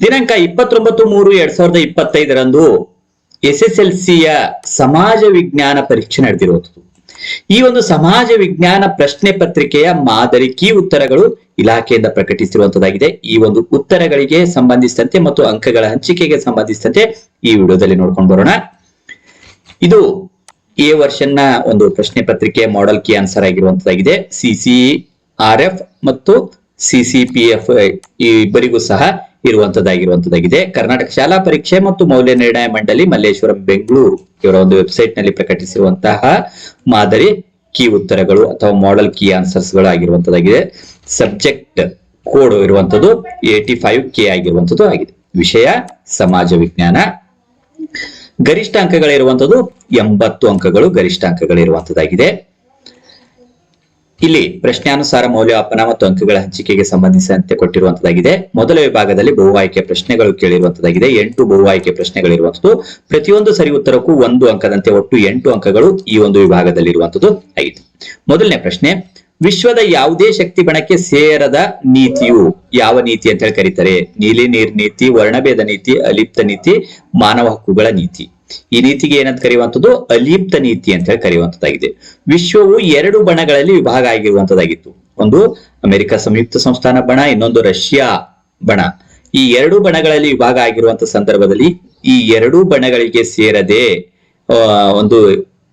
ದಿನಾಂಕ ಇಪ್ಪತ್ತೊಂಬತ್ತು ಮೂರು ಎರಡ್ ಸಾವಿರದ ಇಪ್ಪತ್ತೈದರಂದು ಎಸ್ ಎಸ್ ಎಲ್ ಸಿಯ ಸಮಾಜ ವಿಜ್ಞಾನ ಪರೀಕ್ಷೆ ನಡೆದಿರುವುದು ಈ ಒಂದು ಸಮಾಜ ವಿಜ್ಞಾನ ಪ್ರಶ್ನೆ ಪತ್ರಿಕೆಯ ಮಾದರಿ ಕೀ ಉತ್ತರಗಳು ಇಲಾಖೆಯಿಂದ ಪ್ರಕಟಿಸಿರುವಂತದ್ದಾಗಿದೆ ಈ ಒಂದು ಉತ್ತರಗಳಿಗೆ ಸಂಬಂಧಿಸಿದಂತೆ ಮತ್ತು ಅಂಕಗಳ ಹಂಚಿಕೆಗೆ ಸಂಬಂಧಿಸಿದಂತೆ ಈ ವಿಡಿಯೋದಲ್ಲಿ ನೋಡ್ಕೊಂಡು ಬರೋಣ. ಇದು ಎ ವರ್ಷನ್ನ ಒಂದು ಪ್ರಶ್ನೆ ಪತ್ರಿಕೆ ಮಾಡೆಲ್ ಕೀ ಆನ್ಸರ್ ಆಗಿರುವಂತದ್ದಾಗಿದೆ ಸಿಸಿ ಆರ್ ಎಫ್ ಮತ್ತು ಸಿಸಿಪಿಎಫ್ ಇಬ್ಬರಿಗೂ ಸಹ ಇರುವಂತದ್ದಾಗಿರುವಂತದ್ದಾಗಿದೆ. ಕರ್ನಾಟಕ ಶಾಲಾ ಪರೀಕ್ಷೆ ಮತ್ತು ಮೌಲ್ಯ ನಿರ್ಣಯ ಮಂಡಳಿ ಮಲ್ಲೇಶ್ವರಂ, ಬೆಂಗಳೂರು ಇವರ ಒಂದು ವೆಬ್ಸೈಟ್ನಲ್ಲಿ ಪ್ರಕಟಿಸಿರುವಂತಹ ಮಾದರಿ ಕೀ ಉತ್ತರಗಳು ಅಥವಾ ಮಾಡೆಲ್ ಕೀ ಆನ್ಸರ್ಸ್ಗಳು ಆಗಿರುವಂತದ್ದಾಗಿದೆ ಸಬ್ಜೆಕ್ಟ್ ಕೋಡ್ ಇರುವಂತದ್ದು ಏಟಿ ಫೈವ್ ಕೆ ಆಗಿರುವಂತದ್ದು ಆಗಿದೆ. ವಿಷಯ, ಸಮಾಜ ವಿಜ್ಞಾನ. ಗರಿಷ್ಠ ಅಂಕಗಳಿರುವಂತದ್ದು ಎಂಬತ್ತು ಅಂಕಗಳು ಗರಿಷ್ಠ ಅಂಕಗಳಿರುವಂತದ್ದಾಗಿದೆ. ಇಲ್ಲಿ ಪ್ರಶ್ನಾನುಸಾರ ಮೌಲ್ಯಮಾಪನ ಮತ್ತು ಅಂಕಗಳ ಹಂಚಿಕೆಗೆ ಸಂಬಂಧಿಸಿದಂತೆ ಕೊಟ್ಟಿರುವಂತದ್ದಾಗಿದೆ. ಮೊದಲ ವಿಭಾಗದಲ್ಲಿ ಬಹು ಆಯ್ಕೆ ಪ್ರಶ್ನೆಗಳು ಕೇಳಿರುವಂತದ್ದಾಗಿದೆ. ಎಂಟು ಬಹು ಆಯ್ಕೆ ಪ್ರಶ್ನೆಗಳಿರುವಂತದ್ದು. ಪ್ರತಿಯೊಂದು ಸರಿ ಉತ್ತರಕ್ಕೂ ಒಂದು ಅಂಕದಂತೆ ಒಟ್ಟು ಎಂಟು ಅಂಕಗಳು ಈ ಒಂದು ವಿಭಾಗದಲ್ಲಿ ಇರುವಂತದ್ದು ಆಗಿದೆ ಮೊದಲನೇ ಪ್ರಶ್ನೆ, ವಿಶ್ವದ ಯಾವುದೇ ಶಕ್ತಿ ಬಣಕ್ಕೆ ಸೇರದ ನೀತಿಯು ಯಾವ ನೀತಿ ಅಂತ ಹೇಳಿ ಕರೀತಾರೆ. ನೀಲಿ ನೀರ್ ನೀತಿ, ವರ್ಣಭೇದ ನೀತಿ, ಅಲಿಪ್ತ ನೀತಿ, ಮಾನವ ಹಕ್ಕುಗಳ ನೀತಿ. ಈ ನೀತಿಗೆ ಏನಂತ ಕರೆಯುವಂಥದ್ದು? ಅಲಿಪ್ತ ನೀತಿ ಅಂತ ಹೇಳಿ ಕರೆಯುವಂತದ್ದಾಗಿದೆ ವಿಶ್ವವು ಎರಡು ಬಣಗಳಲ್ಲಿ ವಿಭಾಗ ಆಗಿರುವಂತದ್ದಾಗಿತ್ತು ಒಂದು ಅಮೆರಿಕ ಸಂಯುಕ್ತ ಸಂಸ್ಥಾನ ಬಣ, ಇನ್ನೊಂದು ರಷ್ಯಾ ಬಣ. ಈ ಎರಡು ಬಣಗಳಲ್ಲಿ ವಿಭಾಗ ಆಗಿರುವಂತ ಸಂದರ್ಭದಲ್ಲಿ ಈ ಎರಡೂ ಬಣಗಳಿಗೆ ಸೇರದೆ ಒಂದು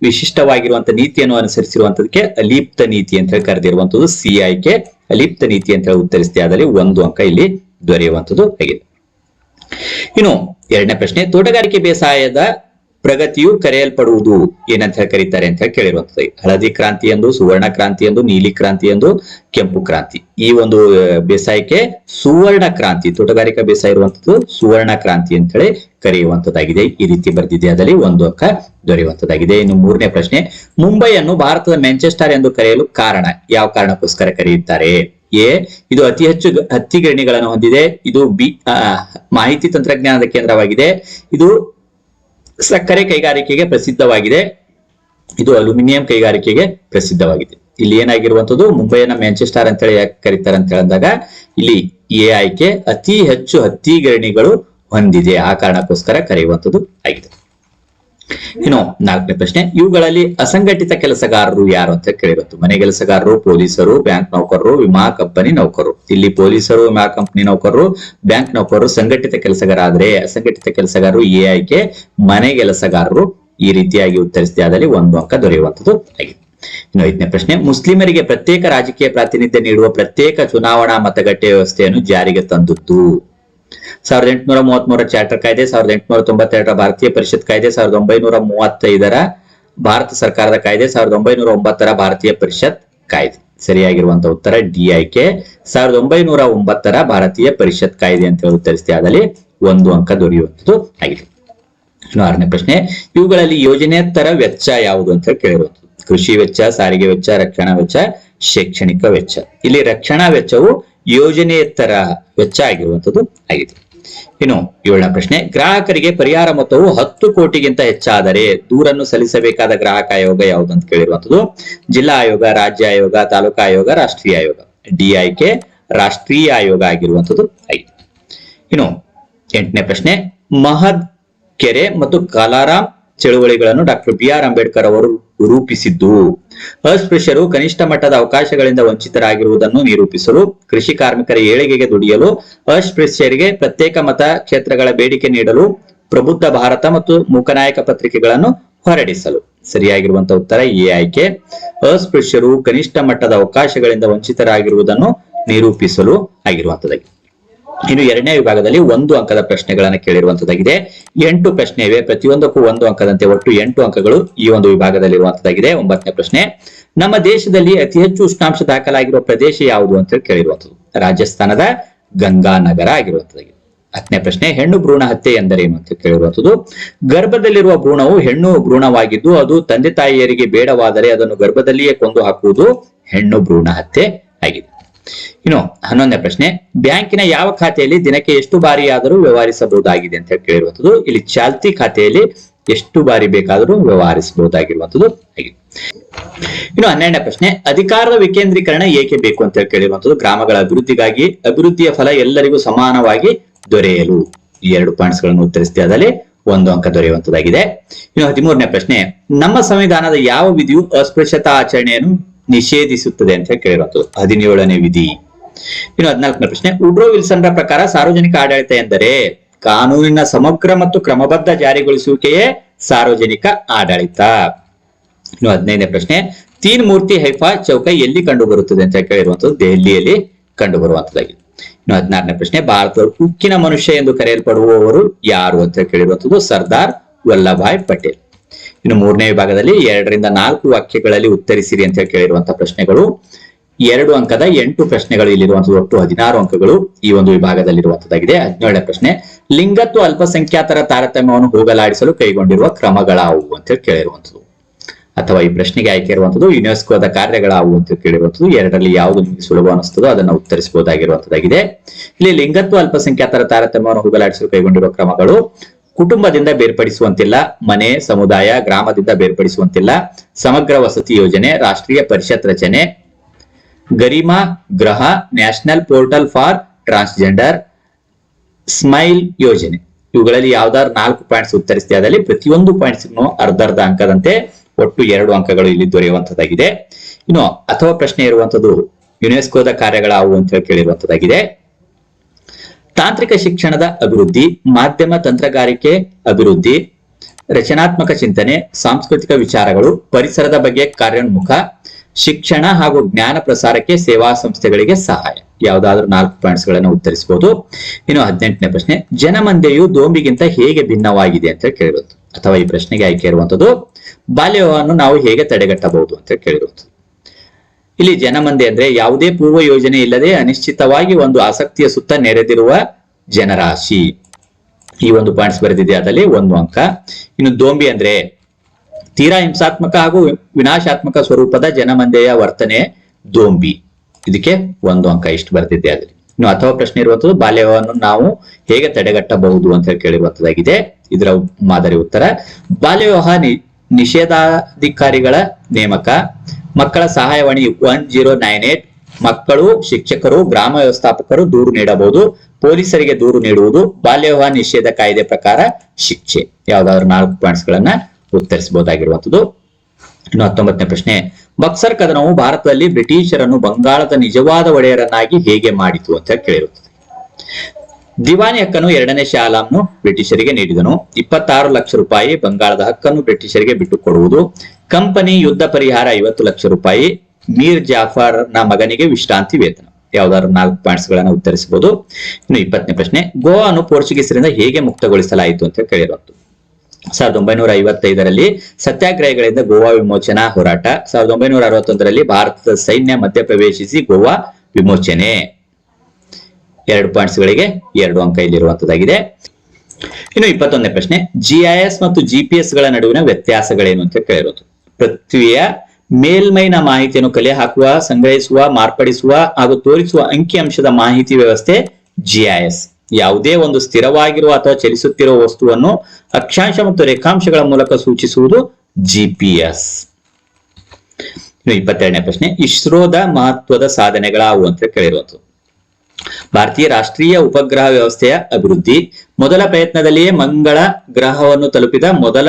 ವಿಶಿಷ್ಟವಾಗಿರುವಂತ ನೀತಿಯನ್ನು ಅನುಸರಿಸಿರುವಂತದಕ್ಕೆ ಅಲಿಪ್ತ ನೀತಿ ಅಂತ ಹೇಳಿ ಕರೆದಿರುವಂತದ್ದು ಸಿ ಆಯ್ಕೆ ಅಲಿಪ್ತ ನೀತಿ ಅಂತ ಹೇಳಿ ಉತ್ತರಿಸಿದೆ. ಆದರೆ ಒಂದು ಅಂಕ ಇಲ್ಲಿ ದೊರೆಯುವಂತದ್ದು ಆಗಿದೆ ಇನ್ನು ಎರಡನೇ ಪ್ರಶ್ನೆ, ತೋಟಗಾರಿಕೆ ಬೇಸಾಯದ ಪ್ರಗತಿಯು ಕರೆಯಲ್ಪಡುವುದು ಏನಂತ ಕರೀತಾರೆ ಅಂತ ಹೇಳಿ ಕೇಳಿರುವಂತದ್ದು ಹಳದಿ ಕ್ರಾಂತಿ ಎಂದು, ಸುವರ್ಣ ಕ್ರಾಂತಿ ಎಂದು, ನೀಲಿ ಕ್ರಾಂತಿ ಎಂದು, ಕೆಂಪು ಕ್ರಾಂತಿ. ಈ ಒಂದು ಬೇಸಾಯಕ್ಕೆ ಸುವರ್ಣ ಕ್ರಾಂತಿ, ತೋಟಗಾರಿಕಾ ಬೇಸಾಯ ಇರುವಂತದ್ದು ಸುವರ್ಣ ಕ್ರಾಂತಿ ಅಂತ ಹೇಳಿ ಕರೆಯುವಂತದ್ದಾಗಿದೆ ಈ ರೀತಿ ಬರೆದಿದೆ. ಅದರಲ್ಲಿ ಒಂದು ಅಂಕ ದೊರೆಯುವಂತದ್ದಾಗಿದೆ ಇನ್ನು ಮೂರನೇ ಪ್ರಶ್ನೆ, ಮುಂಬೈಯನ್ನು ಭಾರತದ ಮ್ಯಾಂಚೆಸ್ಟರ್ ಎಂದು ಕರೆಯಲು ಕಾರಣ ಯಾವ ಕಾರಣಕ್ಕೋಸ್ಕರ ಕರೆಯುತ್ತಾರೆ? ಎ, ಇದು ಅತಿ ಹೆಚ್ಚು ಹತ್ತಿ ಗಿರಣಿಗಳನ್ನು ಹೊಂದಿದೆ. ಇದು ಬಿ ಮಾಹಿತಿ ತಂತ್ರಜ್ಞಾನದ ಕೇಂದ್ರವಾಗಿದೆ. ಇದು ಸಕ್ಕರೆ ಕೈಗಾರಿಕೆಗೆ ಪ್ರಸಿದ್ಧವಾಗಿದೆ. ಇದು ಅಲ್ಯೂಮಿನಿಯಂ ಕೈಗಾರಿಕೆಗೆ ಪ್ರಸಿದ್ಧವಾಗಿದೆ. ಇಲ್ಲಿ ಏನಾಗಿರುವಂತದ್ದು ಮುಂಬೈನ ಮ್ಯಾಂಚೆಸ್ಟರ್ ಅಂತೇಳಿ ಯಾಕೆ ಕರೀತಾರೆ ಅಂತ ಹೇಳಿದಾಗ, ಇಲ್ಲಿ ಎ ಆಯ್ಕೆ ಅತಿ ಹೆಚ್ಚು ಹತ್ತಿ ಗಿರಣಿಗಳು ಹೊಂದಿದೆ. ಆ ಕಾರಣಕ್ಕೋಸ್ಕರ ಕರೆಯುವಂತದ್ದು ಆಗಿದೆ. ಇನ್ನು ನಾಲ್ಕನೇ ಪ್ರಶ್ನೆ, ಇವುಗಳಲ್ಲಿ ಅಸಂಘಟಿತ ಕೆಲಸಗಾರರು ಯಾರು ಅಂತ ಕೇಳಿರುತ್ತೆ ಮನೆ ಕೆಲಸಗಾರರು, ಪೊಲೀಸರು, ಬ್ಯಾಂಕ್ ನೌಕರರು, ವಿಮಾ ಕಂಪನಿ ನೌಕರರು. ಇಲ್ಲಿ ಪೊಲೀಸರು, ವಿಮಾ ಕಂಪನಿ ನೌಕರರು, ಬ್ಯಾಂಕ್ ನೌಕರರು ಸಂಘಟಿತ ಕೆಲಸಗಾರಾದ್ರೆ ಅಸಂಘಟಿತ ಕೆಲಸಗಾರರು ಎ ಆಯ್ಕೆ ಮನೆ ಕೆಲಸಗಾರರು ಈ ರೀತಿಯಾಗಿ ಉತ್ತರಿಸಿದೆ. ಆದಲ್ಲಿ ಒಂದು ಅಂಕ ದೊರೆಯುವಂತದ್ದು ಆಗಿದೆ. ಇನ್ನು ಐದನೇ ಪ್ರಶ್ನೆ, ಮುಸ್ಲಿಮರಿಗೆ ಪ್ರತ್ಯೇಕ ರಾಜಕೀಯ ಪ್ರಾತಿನಿಧ್ಯ ನೀಡುವ ಪ್ರತ್ಯೇಕ ಚುನಾವಣಾ ಮತಗಟ್ಟೆ ವ್ಯವಸ್ಥೆಯನ್ನು ಜಾರಿಗೆ ತಂದದ್ದು. ಸಾವಿರದ ಎಂಟುನೂರ ಮೂವತ್ಮೂರ ಚಾರ್ಟರ್ ಕಾಯ್ದೆ, ಸಾವಿರದ ಎಂಟುನೂರ ತೊಂಬತ್ತೆರಡರ ಭಾರತೀಯ ಪರಿಷತ್ ಕಾಯ್ದೆ, ಸಾವಿರದ ಒಂಬೈನೂರ ಮೂವತ್ತೈದರ ಭಾರತ ಸರ್ಕಾರದ ಕಾಯ್ದೆ, ಸಾವಿರದ ಒಂಬೈನೂರ ಒಂಬತ್ತರ ಭಾರತೀಯ ಪರಿಷತ್ ಕಾಯ್ದೆ. ಸರಿಯಾಗಿರುವಂತಹ ಉತ್ತರ ಡಿ ಆಯ್ಕೆ ಸಾವಿರದ ಒಂಬೈನೂರ ಒಂಬತ್ತರ ಭಾರತೀಯ ಪರಿಷತ್ ಕಾಯ್ದೆ ಅಂತ ಹೇಳಿ ಉತ್ತರಿಸಿದೆ. ಅದರಲ್ಲಿ ಒಂದು ಅಂಕ ದೊರೆಯುವಂಥದ್ದು ಆಗಿದೆ. ಆರನೇ ಪ್ರಶ್ನೆ, ಇವುಗಳಲ್ಲಿ ಯೋಜನೇತರ ವೆಚ್ಚ ಯಾವುದು ಅಂತ ಹೇಳಿ ಕೇಳಿರುವಂಥದ್ದು. ಕೃಷಿ ವೆಚ್ಚ, ಸಾರಿಗೆ ವೆಚ್ಚ, ರಕ್ಷಣಾ ವೆಚ್ಚ, ಶೈಕ್ಷಣಿಕ ವೆಚ್ಚ. ಇಲ್ಲಿ ರಕ್ಷಣಾ ವೆಚ್ಚವು ಯೋಜನೆಯತ್ತರ ವೆಚ್ಚ ಆಗಿರುವಂತದ್ದು ಆಗಿದೆ. ಇನ್ನು ಏಳನೇ ಪ್ರಶ್ನೆ, ಗ್ರಾಹಕರಿಗೆ ಪರಿಹಾರ ಮೊತ್ತವು ಹತ್ತು ಕೋಟಿಗಿಂತ ಹೆಚ್ಚಾದರೆ ದೂರನ್ನು ಸಲ್ಲಿಸಬೇಕಾದ ಗ್ರಾಹಕ ಆಯೋಗ ಯಾವುದು ಅಂತ ಕೇಳಿರುವಂತದ್ದು ಜಿಲ್ಲಾ ಆಯೋಗ, ರಾಜ್ಯ ಆಯೋಗ, ತಾಲೂಕಾ ಆಯೋಗ, ರಾಷ್ಟ್ರೀಯ ಆಯೋಗ. ಡಿಐಕೆ ರಾಷ್ಟ್ರೀಯ ಆಯೋಗ ಆಗಿರುವಂತದ್ದು ಐದು. ಇನ್ನು ಎಂಟನೇ ಪ್ರಶ್ನೆ, ಮಹದ್ ಕೆರೆ ಮತ್ತು ಕಾಲಾರಾಮ್ ಚಳುವಳಿಗಳನ್ನು ಡಾಕ್ಟರ್ ಬಿ ಆರ್ ಅಂಬೇಡ್ಕರ್ ಅವರು ರೂಪಿಸಿದ್ದು. ಅಸ್ಪೃಶ್ಯರು ಕನಿಷ್ಠ ಮಟ್ಟದ ಅವಕಾಶಗಳಿಂದ ವಂಚಿತರಾಗಿರುವುದನ್ನು ನಿರೂಪಿಸಲು, ಕೃಷಿ ಕಾರ್ಮಿಕರ ಏಳಿಗೆಗೆ ದುಡಿಯಲು ಅಸ್ಪೃಶ್ಯರಿಗೆ ಪ್ರತ್ಯೇಕ ಮತ ಕ್ಷೇತ್ರಗಳ ಬೇಡಿಕೆ ನೀಡಲು, ಪ್ರಬುದ್ಧ ಭಾರತ ಮತ್ತು ಮೂಕನಾಯಕ ಪತ್ರಿಕೆಗಳನ್ನು ಹೊರಡಿಸಲು. ಸರಿಯಾಗಿರುವಂತಹ ಉತ್ತರ ಎ ಆಯ್ಕೆ. ಅಸ್ಪೃಶ್ಯರು ಕನಿಷ್ಠ ಮಟ್ಟದ ಅವಕಾಶಗಳಿಂದ ವಂಚಿತರಾಗಿರುವುದನ್ನು ನಿರೂಪಿಸಲು ಆಗಿರುವಂತದ್ದಾಗಿದೆ ಇನ್ನು ಎರಡನೇ ವಿಭಾಗದಲ್ಲಿ ಒಂದು ಅಂಕದ ಪ್ರಶ್ನೆಗಳನ್ನು ಕೇಳಿರುವಂತದ್ದಾಗಿದೆ. ಎಂಟು ಪ್ರಶ್ನೆ ಇವೆ ಪ್ರತಿಯೊಂದಕ್ಕೂ ಒಂದು ಅಂಕದಂತೆ ಒಟ್ಟು ಎಂಟು ಅಂಕಗಳು ಈ ಒಂದು ವಿಭಾಗದಲ್ಲಿ ಇರುವಂತದ್ದಾಗಿದೆ ಒಂಬತ್ತನೇ ಪ್ರಶ್ನೆ, ನಮ್ಮ ದೇಶದಲ್ಲಿ ಅತಿ ಹೆಚ್ಚು ಉಷ್ಣಾಂಶ ದಾಖಲಾಗಿರುವ ಪ್ರದೇಶ ಯಾವುದು ಅಂತ ಕೇಳಿರುವಂತದ್ದು. ರಾಜಸ್ಥಾನದ ಗಂಗಾನಗರ ಆಗಿರುವಂತದ್ದಾಗಿದೆ. ಹತ್ತನೇ ಪ್ರಶ್ನೆ, ಹೆಣ್ಣು ಭ್ರೂಣ ಹತ್ಯೆ ಎಂದರೇನು ಅಂತ ಕೇಳಿರುವಂತದ್ದು. ಗರ್ಭದಲ್ಲಿರುವ ಭ್ರೂಣವು ಹೆಣ್ಣು ಭ್ರೂಣವಾಗಿದ್ದು ಅದು ತಂದೆ ತಾಯಿಯರಿಗೆ ಬೇಡವಾದರೆ ಅದನ್ನು ಗರ್ಭದಲ್ಲಿಯೇ ಕೊಂದು ಹಾಕುವುದು ಹೆಣ್ಣು ಭ್ರೂಣ ಹತ್ಯೆ ಆಗಿದೆ. ಇನ್ನು ಹನ್ನೊಂದನೇ ಪ್ರಶ್ನೆ, ಬ್ಯಾಂಕಿನ ಯಾವ ಖಾತೆಯಲ್ಲಿ ದಿನಕ್ಕೆ ಎಷ್ಟು ಬಾರಿಯಾದರೂ ವ್ಯವಹರಿಸಬಹುದಾಗಿದೆ ಅಂತ ಹೇಳಿ ಕೇಳಿರುವಂತದ್ದು ಇಲ್ಲಿ ಚಾಲ್ತಿ ಖಾತೆಯಲ್ಲಿ ಎಷ್ಟು ಬಾರಿ ಬೇಕಾದರೂ ವ್ಯವಹರಿಸಬಹುದಾಗಿರುವಂತದ್ದು ಆಗಿದೆ. ಇನ್ನು ಹನ್ನೆರಡನೇ ಪ್ರಶ್ನೆ, ಅಧಿಕಾರದ ವಿಕೇಂದ್ರೀಕರಣ ಏಕೆ ಬೇಕು ಅಂತ ಹೇಳಿ ಕೇಳಿರುವಂತದ್ದು ಗ್ರಾಮಗಳ ಅಭಿವೃದ್ಧಿಗಾಗಿ ಅಭಿವೃದ್ಧಿಯ ಫಲ ಎಲ್ಲರಿಗೂ ಸಮಾನವಾಗಿ ದೊರೆಯಲು. ಈ ಎರಡು ಪಾಯಿಂಟ್ಸ್ಗಳನ್ನು ಉತ್ತರಿಸಿದೆ ಅದರಲ್ಲಿ ಒಂದು ಅಂಕ ದೊರೆಯುವಂತದ್ದಾಗಿದೆ ಇನ್ನು ಹದಿಮೂರನೇ ಪ್ರಶ್ನೆ, ನಮ್ಮ ಸಂವಿಧಾನದ ಯಾವ ವಿಧಿಯು ಅಸ್ಪೃಶ್ಯತಾ ಆಚರಣೆಯನ್ನು ನಿಷೇಧಿಸುತ್ತದೆ ಅಂತ ಕೇಳಿರೋದು. ಹದಿನೇಳನೇ ವಿಧಿ. ಇನ್ನು ಹದಿನಾಲ್ಕನೇ ಪ್ರಶ್ನೆ ಉಡ್ರೋ ವಿಲ್ಸನ್ ಪ್ರಕಾರ ಸಾರ್ವಜನಿಕ ಆಡಳಿತ ಎಂದರೆ ಕಾನೂನಿನ ಸಮಗ್ರ ಮತ್ತು ಕ್ರಮಬದ್ಧ ಜಾರಿಗೊಳಿಸುವಿಕೆಯೇ ಸಾರ್ವಜನಿಕ ಆಡಳಿತ. ಇನ್ನು ಹದಿನೈದನೇ ಪ್ರಶ್ನೆ, ತೀನ್ ಮೂರ್ತಿ ಹೈಫಾ ಚೌಕ ಎಲ್ಲಿ ಕಂಡು ಬರುತ್ತದೆ ಅಂತ ಕೇಳಿರುವಂತದ್ದು ದೆಹಲಿಯಲ್ಲಿ ಕಂಡು ಬರುವಂತದ್ದಾಗಿದೆ ಇನ್ನು ಹದಿನಾರನೇ ಪ್ರಶ್ನೆ, ಭಾರತದ ಉಕ್ಕಿನ ಮನುಷ್ಯ ಎಂದು ಕರೆಯಲ್ಪಡುವವರು ಯಾರು ಅಂತ ಕೇಳಿರುವಂತದ್ದು ಸರ್ದಾರ್ ವಲ್ಲಭಾಯ್ ಪಟೇಲ್. ಇನ್ನು ಮೂರನೇ ವಿಭಾಗದಲ್ಲಿ ಎರಡರಿಂದ ನಾಲ್ಕು ವಾಕ್ಯಗಳಲ್ಲಿ ಉತ್ತರಿಸಿರಿ ಅಂತ ಕೇಳಿರುವಂತಹ ಪ್ರಶ್ನೆಗಳು. ಎರಡು ಅಂಕದ ಎಂಟು ಪ್ರಶ್ನೆಗಳು ಇಲ್ಲಿರುವಂತದ್ದು ಒಟ್ಟು ಹದಿನಾರು ಅಂಕಗಳು ಈ ಒಂದು ವಿಭಾಗದಲ್ಲಿರುವಂತದ್ದಾಗಿದೆ ಹದಿನೇಳನೇ ಪ್ರಶ್ನೆ, ಲಿಂಗತ್ವ ಅಲ್ಪಸಂಖ್ಯಾತರ ತಾರತಮ್ಯವನ್ನು ಹೋಗಲಾಡಿಸಲು ಕೈಗೊಂಡಿರುವ ಕ್ರಮಗಳಾವುವು ಅಂತ ಹೇಳಿ ಕೇಳಿರುವಂತದ್ದು ಅಥವಾ ಈ ಪ್ರಶ್ನೆಗೆ ಆಯ್ಕೆ ಇರುವಂತದ್ದು ಯುನೆಸ್ಕೋದ ಕಾರ್ಯಗಳಾವು ಅಂತ ಕೇಳಿರುವಂತದ್ದು ಎರಡರಲ್ಲಿ ಯಾವುದು ನಿಮಗೆ ಸುಲಭ ಅನಿಸ್ತದೋ ಅದನ್ನ ಉತ್ತರಿಸಬಹುದಾಗಿರುವಂತದ್ದಾಗಿದೆ ಇಲ್ಲಿ ಲಿಂಗತ್ವ ಅಲ್ಪಸಂಖ್ಯಾತರ ತಾರತಮ್ಯವನ್ನು ಹೋಗಲಾಡಿಸಲು ಕೈಗೊಂಡಿರುವ ಕ್ರಮಗಳು ಕುಟುಂಬದಿಂದ ಬೇರ್ಪಡಿಸುವಂತಿಲ್ಲ, ಮನೆ, ಸಮುದಾಯ, ಗ್ರಾಮದಿಂದ ಬೇರ್ಪಡಿಸುವಂತಿಲ್ಲ, ಸಮಗ್ರ ವಸತಿ ಯೋಜನೆ, ರಾಷ್ಟ್ರೀಯ ಪರಿಷತ್ ರಚನೆ, Garima, Greh, national portal for transgender, smile ಯೋಜನೆ. ಇವುಗಳಲ್ಲಿ ಯಾವ್ದಾದ್ರು ನಾಲ್ಕು ಪಾಯಿಂಟ್ಸ್ ಉತ್ತರಿಸಿದೆ ಅದರಲ್ಲಿ ಪ್ರತಿಯೊಂದು ಪಾಯಿಂಟ್ಸ್ ಅರ್ಧರ್ಧ ಅರ್ಧ ಅಂಕದಂತೆ ಒಟ್ಟು ಎರಡು ಅಂಕಗಳು ಇಲ್ಲಿ ದೊರೆಯುವಂತದ್ದಾಗಿದೆ ಇನ್ನು ಅಥವಾ ಪ್ರಶ್ನೆ ಇರುವಂತದ್ದು ಯುನೆಸ್ಕೋದ ಕಾರ್ಯಗಳಾವು ಅಂತ ಹೇಳಿ ಕೇಳಿರುವಂತದ್ದಾಗಿದೆ ತಾಂತ್ರಿಕ ಶಿಕ್ಷಣದ ಅಭಿವೃದ್ಧಿ, ಮಾಧ್ಯಮ ತಂತ್ರಗಾರಿಕೆ ಅಭಿವೃದ್ಧಿ, ರಚನಾತ್ಮಕ ಚಿಂತನೆ, ಸಾಂಸ್ಕೃತಿಕ ವಿಚಾರಗಳು, ಪರಿಸರದ ಬಗ್ಗೆ ಕಾರ್ಯೋನ್ಮುಖ, ಶಿಕ್ಷಣ ಹಾಗೂ ಜ್ಞಾನ ಪ್ರಸಾರಕ್ಕೆ ಸೇವಾ ಸಂಸ್ಥೆಗಳಿಗೆ ಸಹಾಯ. ಯಾವುದಾದ್ರೂ ನಾಲ್ಕು ಪಾಯಿಂಟ್ಸ್ಗಳನ್ನು ಉತ್ತರಿಸಬಹುದು ಇನ್ನು ಹದಿನೆಂಟನೇ ಪ್ರಶ್ನೆ, ಜನಮಂದೆಯು ದೋಂಬಿಗಿಂತ ಹೇಗೆ ಭಿನ್ನವಾಗಿದೆ ಅಂತ ಕೇಳಿರೋದು ಅಥವಾ ಈ ಪ್ರಶ್ನೆಗೆ ಆಯ್ಕೆ ಇರುವಂತದ್ದು, ಬಾಲ್ಯವನ್ನು ನಾವು ಹೇಗೆ ತಡೆಗಟ್ಟಬಹುದು ಅಂತ ಕೇಳಿರುವಂತದ್ದು ಇಲ್ಲಿ ಜನಮಂದಿ ಅಂದ್ರೆ ಯಾವುದೇ ಪೂರ್ವ ಯೋಜನೆ ಇಲ್ಲದೆ ಅನಿಶ್ಚಿತವಾಗಿ ಒಂದು ಆಸಕ್ತಿಯ ಸುತ್ತ ನೆರೆದಿರುವ ಜನರಾಶಿ. ಈ ಒಂದು ಪಾಯಿಂಟ್ಸ್ ಬರೆದಿದೆ ಅದರಲ್ಲಿ ಒಂದು ಅಂಕ. ಇನ್ನು ದೋಂಬಿ ಅಂದ್ರೆ ತೀರಾ ಹಿಂಸಾತ್ಮಕ ಹಾಗೂ ವಿನಾಶಾತ್ಮಕ ಸ್ವರೂಪದ ಜನಮಂದೆಯ ವರ್ತನೆ ದೋಂಬಿ. ಇದಕ್ಕೆ ಒಂದು ಅಂಕ ಇಷ್ಟು ಬರೆದಿದೆ ಅದರಲ್ಲಿ. ಇನ್ನು ಅಥವಾ ಪ್ರಶ್ನೆ ಇರುವಂತದ್ದು ಬಾಲ್ಯವನ್ನು ನಾವು ಹೇಗೆ ತಡೆಗಟ್ಟಬಹುದು ಅಂತ ಹೇಳಿ ಕೇಳಿರುವಂತದ್ದಾಗಿದೆ. ಇದರ ಮಾದರಿ ಉತ್ತರ. ಬಾಲ್ಯ ವಿವಾಹ ನಿಷೇಧಾಧಿಕಾರಿಗಳ ನೇಮಕ, ಮಕ್ಕಳ ಸಹಾಯವಾಣಿ ಒನ್ ಜೀರೋ ನೈನ್ ಏಟ್, ಮಕ್ಕಳು, ಶಿಕ್ಷಕರು, ಗ್ರಾಮ ವ್ಯವಸ್ಥಾಪಕರು ದೂರು ನೀಡಬಹುದು, ಪೊಲೀಸರಿಗೆ ದೂರು ನೀಡುವುದು ಬಾಲ್ಯ ವಿವಾಹ ನಿಷೇಧ ಕಾಯ್ದೆ ಪ್ರಕಾರ ಶಿಕ್ಷೆ. ಯಾವ್ದಾದ್ರು ನಾಲ್ಕು ಪಾಯಿಂಟ್ಸ್ ಗಳನ್ನ ಉತ್ತರಿಸಬಹುದಾಗಿರುವಂತದ್ದು ಇನ್ನು ಹತ್ತೊಂಬತ್ತನೇ ಪ್ರಶ್ನೆ, ಬಕ್ಸರ್ ಕದನವು ಭಾರತದಲ್ಲಿ ಬ್ರಿಟಿಷರನ್ನು ಬಂಗಾಳದ ನಿಜವಾದ ಒಡೆಯರನ್ನಾಗಿ ಹೇಗೆ ಮಾಡಿತು ಅಂತ ಕೇಳಿರುತ್ತದೆ. ದಿವಾನಿ ಹಕ್ಕನ್ನು ಎರಡನೇ ಶಾ ಆಲಂನು ಬ್ರಿಟಿಷರಿಗೆ ನೀಡಿದನು. ಇಪ್ಪತ್ತಾರು ಲಕ್ಷ ರೂಪಾಯಿ ಬಂಗಾಳದ ಹಕ್ಕನ್ನು ಬ್ರಿಟಿಷರಿಗೆ ಬಿಟ್ಟುಕೊಡುವುದು. ಕಂಪನಿ ಯುದ್ಧ ಪರಿಹಾರ ಐವತ್ತು ಲಕ್ಷ ರೂಪಾಯಿ. ಮೀರ್ ಜಾಫರ್ನ ಮಗನಿಗೆ ವಿಶ್ರಾಂತಿ ವೇತನ. ಯಾವ್ದಾದ್ರು ನಾಲ್ಕು ಪಾಯಿಂಟ್ಸ್ ಗಳನ್ನ ಉತ್ತರಿಸಬಹುದು. ಇನ್ನು ಇಪ್ಪತ್ತನೇ ಪ್ರಶ್ನೆ, ಗೋವಾನು ಪೋರ್ಚುಗೀಸರಿಂದ ಹೇಗೆ ಮುಕ್ತಗೊಳಿಸಲಾಯಿತು ಅಂತ ಕೇಳಿರುವಂತು ಸಾವಿರದ ಒಂಬೈನೂರ ಐವತ್ತೈದರಲ್ಲಿ ಸತ್ಯಾಗ್ರಹಗಳಿಂದ ಗೋವಾ ವಿಮೋಚನಾ ಹೋರಾಟ. ಸಾವಿರದ ಒಂಬೈನೂರ ಅರವತ್ತೊಂದರಲ್ಲಿ ಭಾರತದ ಸೈನ್ಯ ಮಧ್ಯಪ್ರವೇಶಿಸಿ ಗೋವಾ ವಿಮೋಚನೆ. ಎರಡು ಪಾಯಿಂಟ್ಸ್ ಗಳಿಗೆ ಎರಡು ಅಂಕ ಇಲ್ಲಿರುವಂತದ್ದಾಗಿದೆ. ಇನ್ನು ಇಪ್ಪತ್ತೊಂದನೇ ಪ್ರಶ್ನೆ ಜಿಐಎಸ್ ಮತ್ತು ಜಿಪಿಎಸ್ಗಳ ನಡುವಿನ ವ್ಯತ್ಯಾಸಗಳೇನು ಅಂತ ಕೇಳಿರೋದು. ಪೃಥ್ವಿಯ ಮೇಲ್ಮೈನ ಮಾಹಿತಿಯನ್ನು ಕಲೆ ಹಾಕುವ, ಸಂಗ್ರಹಿಸುವ, ಮಾರ್ಪಡಿಸುವ ಹಾಗೂ ತೋರಿಸುವ ಅಂಕಿಅಂಶದ ಮಾಹಿತಿ ವ್ಯವಸ್ಥೆ ಜಿಐಎಸ್ ಯಾವುದೇ ಒಂದು ಸ್ಥಿರವಾಗಿರುವ ಅಥವಾ ಚಲಿಸುತ್ತಿರುವ ವಸ್ತುವನ್ನು ಅಕ್ಷಾಂಶ ಮತ್ತು ರೇಖಾಂಶಗಳ ಮೂಲಕ ಸೂಚಿಸುವುದು ಜಿಪಿಎಸ್ ಇನ್ನು ಇಪ್ಪತ್ತೆರಡನೇ ಪ್ರಶ್ನೆ, ಇಸ್ರೋದ ಮಹತ್ವದ ಸಾಧನೆಗಳಾವು ಅಂತ ಕೇಳಿರುವಂಥದ್ದು ಭಾರತೀಯ ರಾಷ್ಟ್ರೀಯ ಉಪಗ್ರಹ ವ್ಯವಸ್ಥೆಯ ಅಭಿವೃದ್ಧಿ. ಮೊದಲ ಪ್ರಯತ್ನದಲ್ಲಿಯೇ ಮಂಗಳ ಗ್ರಹವನ್ನು ತಲುಪಿದ ಮೊದಲ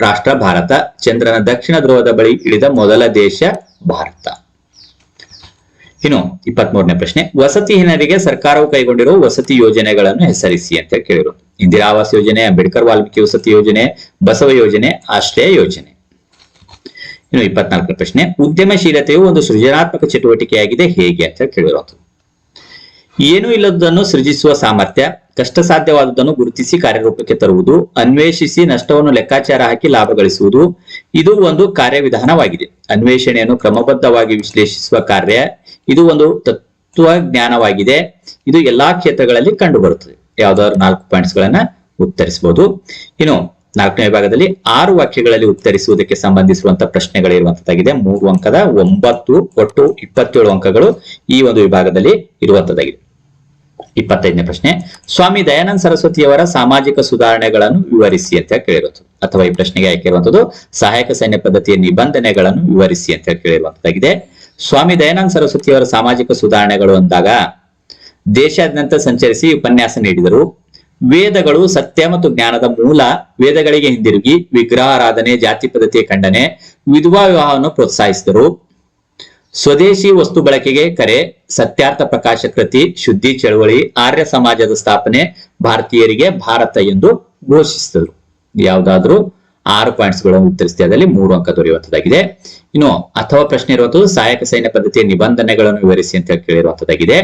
ರಾಷ್ಟ್ರ ಭಾರತ. ಚಂದ್ರನ ದಕ್ಷಿಣ ಧ್ರುವದ ಬಳಿ ಇಳಿದ ಮೊದಲ ದೇಶ ಭಾರತ. ಇನ್ನು ಇಪ್ಪತ್ಮೂರನೇ ಪ್ರಶ್ನೆ. ವಸತಿಹೀನರಿಗೆ ಸರ್ಕಾರವು ಕೈಗೊಂಡಿರುವ ವಸತಿ ಯೋಜನೆಗಳನ್ನು ಹೆಸರಿಸಿ ಅಂತ ಕೇಳಿರು ಇಂದಿರಾ ಆವಾಸ್ ಯೋಜನೆ, ಅಂಬೇಡ್ಕರ್ ವಾಲ್ಮೀಕಿ ವಸತಿ ಯೋಜನೆ, ಬಸವ ಯೋಜನೆ, ಆಶ್ರಯ ಯೋಜನೆ. ಇನ್ನು ಇಪ್ಪತ್ನಾಲ್ಕನೇ ಪ್ರಶ್ನೆ. ಉದ್ಯಮಶೀಲತೆಯು ಒಂದು ಸೃಜನಾತ್ಮಕ ಚಟುವಟಿಕೆಯಾಗಿದೆ. ಹೇಗೆ ಅಂತ ಕೇಳಿರೋದು ಏನೂ ಇಲ್ಲದನ್ನು ಸೃಜಿಸುವ ಸಾಮರ್ಥ್ಯ ಕಷ್ಟ ಸಾಧ್ಯವಾದುದನ್ನು ಗುರುತಿಸಿ ಕಾರ್ಯರೂಪಕ್ಕೆ ತರುವುದು, ಅನ್ವೇಷಿಸಿ ನಷ್ಟವನ್ನು ಲೆಕ್ಕಾಚಾರ ಹಾಕಿ ಲಾಭ ಗಳಿಸುವುದು, ಇದು ಒಂದು ಕಾರ್ಯವಿಧಾನವಾಗಿದೆ. ಅನ್ವೇಷಣೆಯನ್ನು ಕ್ರಮಬದ್ಧವಾಗಿ ವಿಶ್ಲೇಷಿಸುವ ಕಾರ್ಯ, ಇದು ಒಂದು ತತ್ವಜ್ಞಾನವಾಗಿದೆ. ಇದು ಎಲ್ಲಾ ಕ್ಷೇತ್ರಗಳಲ್ಲಿ ಕಂಡುಬರುತ್ತದೆ. ಯಾವ್ದಾದ್ರು ನಾಲ್ಕು ಪಾಯಿಂಟ್ಸ್ ಗಳನ್ನ ಉತ್ತರಿಸಬಹುದು. ಇನ್ನು ನಾಲ್ಕನೇ ವಿಭಾಗದಲ್ಲಿ ಆರು ವಾಕ್ಯಗಳಲ್ಲಿ ಉತ್ತರಿಸುವುದಕ್ಕೆ ಸಂಬಂಧಿಸಿರುವಂತಹ ಪ್ರಶ್ನೆಗಳಿರುವಂತದ್ದಾಗಿದೆ ಮೂರು ಅಂಕದ ಒಂಬತ್ತು, ಒಟ್ಟು ಇಪ್ಪತ್ತೇಳು ಅಂಕಗಳು ಈ ಒಂದು ವಿಭಾಗದಲ್ಲಿ ಇರುವಂತದ್ದಾಗಿದೆ ಇಪ್ಪತ್ತೈದನೇ ಪ್ರಶ್ನೆ. ಸ್ವಾಮಿ ದಯಾನಂದ ಸರಸ್ವತಿಯವರ ಸಾಮಾಜಿಕ ಸುಧಾರಣೆಗಳನ್ನು ವಿವರಿಸಿ ಅಂತ ಕೇಳಿರೋದು. ಅಥವಾ ಈ ಪ್ರಶ್ನೆಗೆ ಆಯ್ಕೆ ಇರುವಂತದ್ದು ಸಹಾಯಕ ಸೈನ್ಯ ಪದ್ಧತಿಯ ನಿಬಂಧನೆಗಳನ್ನು ವಿವರಿಸಿ ಅಂತ ಕೇಳಿರುವಂತದ್ದಾಗಿದೆ ಸ್ವಾಮಿ ದಯಾನಂದ ಸರಸ್ವತಿಯವರ ಸಾಮಾಜಿಕ ಸುಧಾರಣೆಗಳು ಅಂದಾಗ, ದೇಶಾದ್ಯಂತ ಸಂಚರಿಸಿ ಉಪನ್ಯಾಸ ನೀಡಿದರು. ವೇದಗಳು ಸತ್ಯ ಮತ್ತು ಜ್ಞಾನದ ಮೂಲ, ವೇದಗಳಿಗೆ ಹಿಂದಿರುಗಿ ವಿಗ್ರಹಾರಾಧನೆ ಜಾತಿ ಪದ್ಧತಿಯ ಖಂಡನೆ, ವಿಧವಾ ವಿವಾಹವನ್ನು ಪ್ರೋತ್ಸಾಹಿಸಿದರು. ಸ್ವದೇಶಿ ವಸ್ತು ಬಳಕೆಗೆ ಕರೆ, ಸತ್ಯಾರ್ಥ ಪ್ರಕಾಶ ಕೃತಿ, ಶುದ್ಧಿ ಚಳವಳಿ, ಆರ್ಯ ಸಮಾಜದ ಸ್ಥಾಪನೆ ಭಾರತೀಯರಿಗೆ ಭಾರತ ಎಂದು ಘೋಷಿಸಿದರು. ಯಾವುದಾದ್ರೂ ಆರು ಪಾಯಿಂಟ್ಸ್ಗಳನ್ನು ಉತ್ತರಿಸಿದಲ್ಲಿ ಮೂರು ಅಂಕ ದೊರೆಯುವಂತದ್ದಾಗಿದೆ. ಇನ್ನು ಅಥವಾ ಪ್ರಶ್ನೆ ಇರುವಂತದ್ದು ಸಹಾಯಕ ಸೈನ್ಯ ಪದ್ಧತಿಯ ನಿಬಂಧನೆಗಳನ್ನು ವಿವರಿಸಿ ಅಂತ ಕೇಳಿರುವಂತದ್ದಾಗಿದೆ.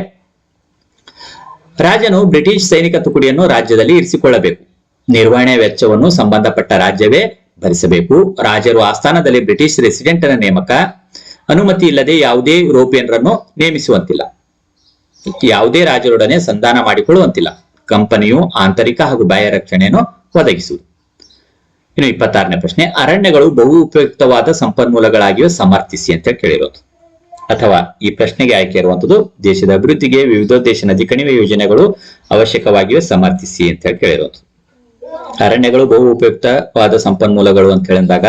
ರಾಜನು ಬ್ರಿಟಿಷ್ ಸೈನಿಕ ತುಕಡಿಯನ್ನು ರಾಜ್ಯದಲ್ಲಿ ಇರಿಸಿಕೊಳ್ಳಬೇಕು. ನಿರ್ವಹಣೆ ವೆಚ್ಚವನ್ನು ಸಂಬಂಧಪಟ್ಟ ರಾಜ್ಯವೇ ಭರಿಸಬೇಕು. ರಾಜರು ಆಸ್ಥಾನದಲ್ಲಿ ಬ್ರಿಟಿಷ್ ರೆಸಿಡೆಂಟ್ನ ನೇಮಕ ಅನುಮತಿ ಇಲ್ಲದೆ ಯಾವುದೇ ಯುರೋಪಿಯನ್ರನ್ನು ನೇಮಿಸುವಂತಿಲ್ಲ. ಯಾವುದೇ ರಾಜರೊಡನೆ ಸಂಧಾನ ಮಾಡಿಕೊಳ್ಳುವಂತಿಲ್ಲ. ಕಂಪನಿಯು ಆಂತರಿಕ ಹಾಗೂ ಬಾಹ್ಯ ರಕ್ಷಣೆಯನ್ನು ಒದಗಿಸುವುದು. ಇನ್ನು ಇಪ್ಪತ್ತಾರನೇ ಪ್ರಶ್ನೆ, ಅರಣ್ಯಗಳು ಬಹು ಉಪಯುಕ್ತವಾದ ಸಂಪನ್ಮೂಲಗಳಾಗಿಯೂ ಸಮರ್ಥಿಸಿ ಅಂತ ಕೇಳಿರೋದು. ಅಥವಾ ಈ ಪ್ರಶ್ನೆಗೆ ಆಯ್ಕೆ ಇರುವಂತದ್ದು, ದೇಶದ ಅಭಿವೃದ್ಧಿಗೆ ವಿವಿಧೋದ್ದೇಶ ನದಿ ಕಣಿವೆ ಯೋಜನೆಗಳು ಅವಶ್ಯಕವಾಗಿಯೂ ಸಮರ್ಥಿಸಿ ಅಂತ ಕೇಳಿರೋದು. ಅರಣ್ಯಗಳು ಬಹು ಉಪಯುಕ್ತವಾದ ಸಂಪನ್ಮೂಲಗಳು ಅಂತ ಹೇಳಿದಾಗ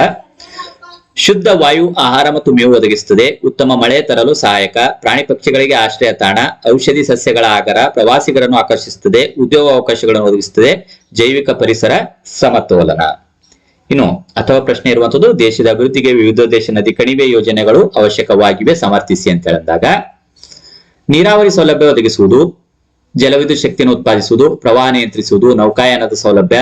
ಶುದ್ಧ ವಾಯು ಆಹಾರ ಮತ್ತು ಮೇವು ಒದಗಿಸುತ್ತದೆ. ಉತ್ತಮ ಮಳೆ ತರಲು ಸಹಾಯಕ. ಪ್ರಾಣಿ ಪಕ್ಷಿಗಳಿಗೆ ಆಶ್ರಯ ತಾಣ. ಔಷಧಿ ಸಸ್ಯಗಳ ಆಗರ ಪ್ರವಾಸಿಗರನ್ನು ಆಕರ್ಷಿಸುತ್ತದೆ. ಉದ್ಯೋಗ ಅವಕಾಶಗಳನ್ನು ಒದಗಿಸುತ್ತದೆ. ಜೈವಿಕ ಪರಿಸರ ಸಮತೋಲನ. ಇನ್ನು ಅಥವಾ ಪ್ರಶ್ನೆ ಇರುವಂತದ್ದು, ದೇಶದ ಅಭಿವೃದ್ಧಿಗೆ ವಿವಿಧ ದೇಶ ನದಿ ಕಣಿವೆ ಯೋಜನೆಗಳು ಅವಶ್ಯಕವಾಗಿವೆ. ಸಮರ್ಥಿಸಿ ಅಂತ ಹೇಳಿದಾಗ, ನೀರಾವರಿ ಸೌಲಭ್ಯ ಒದಗಿಸುವುದು, ಜಲವಿದ್ಯುತ್ ಶಕ್ತಿಯನ್ನು ಉತ್ಪಾದಿಸುವುದು, ಪ್ರವಾಹ ನಿಯಂತ್ರಿಸುವುದು, ನೌಕಾಯಾನದ ಸೌಲಭ್ಯ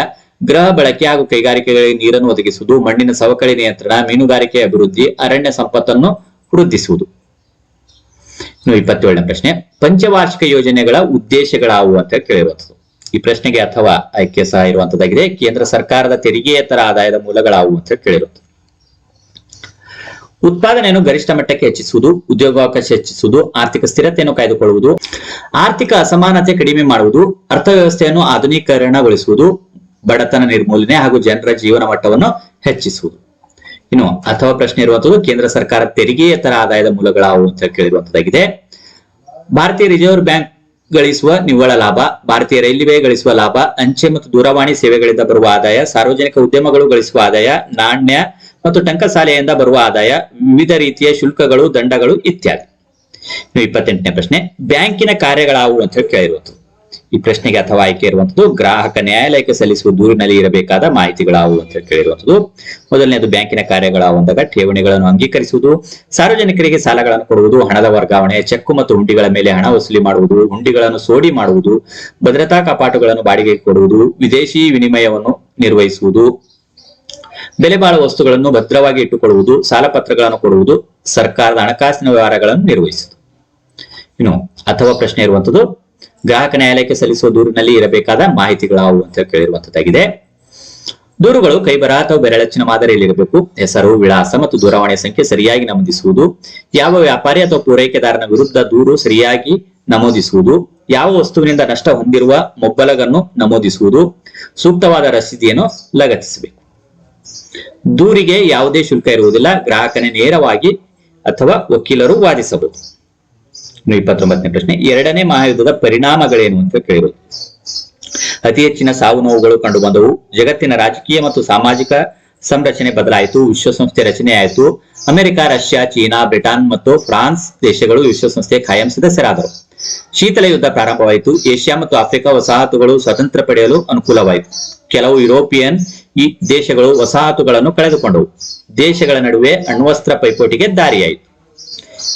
ಗೃಹ ಬಳಕೆ ಹಾಗೂ ಕೈಗಾರಿಕೆಗಳಿಗೆ ನೀರನ್ನು ಒದಗಿಸುವುದು, ಮಣ್ಣಿನ ಸವಕಳಿ ನಿಯಂತ್ರಣ, ಮೀನುಗಾರಿಕೆ ಅಭಿವೃದ್ಧಿ, ಅರಣ್ಯ ಸಂಪತ್ತನ್ನು ವೃದ್ಧಿಸುವುದು. ಇನ್ನು ಇಪ್ಪತ್ತೇಳನೇ ಪ್ರಶ್ನೆ, ಪಂಚವಾರ್ಷಿಕ ಯೋಜನೆಗಳ ಉದ್ದೇಶಗಳಾವು ಅಂತ ಕೇಳಿರುವಂಥದ್ದು ಈ ಪ್ರಶ್ನೆಗೆ ಅಥವಾ ಆಯ್ಕೆ ಸಹ ಇರುವಂತದ್ದಾಗಿದೆ. ಕೇಂದ್ರ ಸರ್ಕಾರದ ತೆರಿಗೆಯೇತರ ಆದಾಯದ ಮೂಲಗಳಾವು ಅಂತ ಕೇಳಿರುವಂಥದ್ದು ಉತ್ಪಾದನೆಯನ್ನು ಗರಿಷ್ಠ ಮಟ್ಟಕ್ಕೆ ಹೆಚ್ಚಿಸುವುದು, ಉದ್ಯೋಗಾವಕಾಶ ಹೆಚ್ಚಿಸುವುದು, ಆರ್ಥಿಕ ಸ್ಥಿರತೆಯನ್ನು ಕಾಯ್ದುಕೊಳ್ಳುವುದು, ಆರ್ಥಿಕ ಅಸಮಾನತೆ ಕಡಿಮೆ ಮಾಡುವುದು, ಅರ್ಥವ್ಯವಸ್ಥೆಯನ್ನು ಆಧುನೀಕರಣಗೊಳಿಸುವುದು ಬಡತನ ನಿರ್ಮೂಲನೆ ಹಾಗೂ ಜನರ ಜೀವನ ಮಟ್ಟವನ್ನು ಹೆಚ್ಚಿಸುವುದು. ಇನ್ನು ಅಥವಾ ಪ್ರಶ್ನೆ ಇರುವಂತದ್ದು, ಕೇಂದ್ರ ಸರ್ಕಾರ ತೆರಿಗೆಯೇತರ ಆದಾಯದ ಮೂಲಗಳಾವು ಅಂತ ಕೇಳಿರುವಂತದ್ದಾಗಿದೆ. ಭಾರತೀಯ ರಿಸರ್ವ್ ಬ್ಯಾಂಕ್ ಗಳಿಸುವ ನಿವ್ವಳ ಲಾಭ, ಭಾರತೀಯ ರೈಲ್ವೆ ಗಳಿಸುವ ಲಾಭ, ಅಂಚೆ ಮತ್ತು ದೂರವಾಣಿ ಸೇವೆಗಳಿಂದ ಬರುವ ಆದಾಯ, ಸಾರ್ವಜನಿಕ ಉದ್ಯಮಗಳು ಗಳಿಸುವ ಆದಾಯ, ನಾಣ್ಯ ಮತ್ತು ಟಂಕಸಾಲೆಯಿಂದ ಬರುವ ಆದಾಯ, ವಿವಿಧ ರೀತಿಯ ಶುಲ್ಕಗಳು, ದಂಡಗಳು ಇತ್ಯಾದಿ. ಇಪ್ಪತ್ತೆಂಟನೇ ಪ್ರಶ್ನೆ, ಬ್ಯಾಂಕಿನ ಕಾರ್ಯಗಳಾವು ಅಂತ ಹೇಳಿ ಕೇಳಿರುವಂಥದ್ದು ಈ ಪ್ರಶ್ನೆಗೆ ಅಥವಾ ಆಯ್ಕೆ ಇರುವಂತದ್ದು ಗ್ರಾಹಕ ನ್ಯಾಯಾಲಯಕ್ಕೆ ಸಲ್ಲಿಸುವ ದೂರಿನಲ್ಲಿ ಇರಬೇಕಾದ ಮಾಹಿತಿಗಳಾವು ಅಂತ ಕೇಳಿರುವಂತದ್ದು. ಮೊದಲನೇದು ಬ್ಯಾಂಕಿನ ಕಾರ್ಯಗಳಾವು ಅಂದಾಗ ಠೇವಣಿಗಳನ್ನು ಅಂಗೀಕರಿಸುವುದು, ಸಾರ್ವಜನಿಕರಿಗೆ ಸಾಲಗಳನ್ನು ಕೊಡುವುದು, ಹಣದ ವರ್ಗಾವಣೆ, ಚೆಕ್ಕು ಮತ್ತು ಹುಂಡಿಗಳ ಮೇಲೆ ಹಣ ವಸೂಲಿ ಮಾಡುವುದು, ಹುಂಡಿಗಳನ್ನು ಸೋಡಿ ಮಾಡುವುದು, ಭದ್ರತಾ ಕಪಾಟುಗಳನ್ನು ಬಾಡಿಗೆಗೆ ಕೊಡುವುದು, ವಿದೇಶಿ ವಿನಿಮಯವನ್ನು ನಿರ್ವಹಿಸುವುದು, ಬೆಲೆ ಬಾಳುವ ವಸ್ತುಗಳನ್ನು ಭದ್ರವಾಗಿ ಇಟ್ಟುಕೊಳ್ಳುವುದು, ಸಾಲ ಪತ್ರಗಳನ್ನು ಕೊಡುವುದು, ಸರ್ಕಾರದ ಹಣಕಾಸಿನ ವ್ಯವಹಾರಗಳನ್ನು ನಿರ್ವಹಿಸುವುದು. ಇನ್ನು ಅಥವಾ ಪ್ರಶ್ನೆ ಇರುವಂತದ್ದು ಗ್ರಾಹಕ ನ್ಯಾಯಾಲಯಕ್ಕೆ ಸಲ್ಲಿಸುವ ದೂರಿನಲ್ಲಿ ಇರಬೇಕಾದ ಮಾಹಿತಿಗಳಾವು ಅಂತ ಕೇಳಿರುವಂತದ್ದಾಗಿದೆ. ದೂರುಗಳು ಕೈಬರ ಅಥವಾ ಬೆರಳಚ್ಚಿನ ಮಾದರಿಯಲ್ಲಿರಬೇಕು ಹೆಸರು, ವಿಳಾಸ ಮತ್ತು ದೂರವಾಣಿ ಸಂಖ್ಯೆ ಸರಿಯಾಗಿ ನಮೂದಿಸುವುದು. ಯಾವ ವ್ಯಾಪಾರಿ ಅಥವಾ ಪೂರೈಕೆದಾರನ ವಿರುದ್ಧ ದೂರು ಸರಿಯಾಗಿ ನಮೂದಿಸುವುದು. ಯಾವ ವಸ್ತುವಿನಿಂದ ನಷ್ಟ ಹೊಂದಿರುವ ಮೊಬ್ಬಲಗನ್ನು ನಮೂದಿಸುವುದು. ಸೂಕ್ತವಾದ ರಸೀದಿಯನ್ನು ಲಗತ್ತಿಸಬೇಕು. ದೂರಿಗೆ ಯಾವುದೇ ಶುಲ್ಕ ಇರುವುದಿಲ್ಲ. ಗ್ರಾಹಕನೇ ನೇರವಾಗಿ ಅಥವಾ ವಕೀಲರು ವಾದಿಸಬಹುದು. ಇಪ್ಪತ್ತೊಂಬತ್ತನೇ ಪ್ರಶ್ನೆ, ಎರಡನೇ ಮಹಾಯುದ್ಧದ ಪರಿಣಾಮಗಳೇನು ಅಂತ ಕೇಳಿರೋದು ಅತಿ ಹೆಚ್ಚಿನ ಸಾವು ನೋವುಗಳು ಕಂಡು ಬಂದವು ಜಗತ್ತಿನ ರಾಜಕೀಯ ಮತ್ತು ಸಾಮಾಜಿಕ ಸಂರಚನೆ ಬದಲಾಯಿತು, ವಿಶ್ವಸಂಸ್ಥೆ ರಚನೆ ಆಯಿತು. ಅಮೆರಿಕ, ರಷ್ಯಾ, ಚೀನಾ, ಬ್ರಿಟನ್ ಮತ್ತು ಫ್ರಾನ್ಸ್ ದೇಶಗಳು ವಿಶ್ವಸಂಸ್ಥೆ ಖಾಯಂ ಸದಸ್ಯರಾದರು. ಶೀತಲ ಯುದ್ಧ ಪ್ರಾರಂಭವಾಯಿತು. ಏಷ್ಯಾ ಮತ್ತು ಆಫ್ರಿಕಾ ವಸಾಹತುಗಳು ಸ್ವತಂತ್ರ ಪಡೆಯಲು ಅನುಕೂಲವಾಯಿತು. ಕೆಲವು ಯುರೋಪಿಯನ್ ಈ ದೇಶಗಳು ವಸಾಹತುಗಳನ್ನು ಕಳೆದುಕೊಂಡವು. ದೇಶಗಳ ನಡುವೆ ಅಣ್ವಸ್ತ್ರ ಪೈಪೋಟಿಗೆ ದಾರಿಯಾಯಿತು.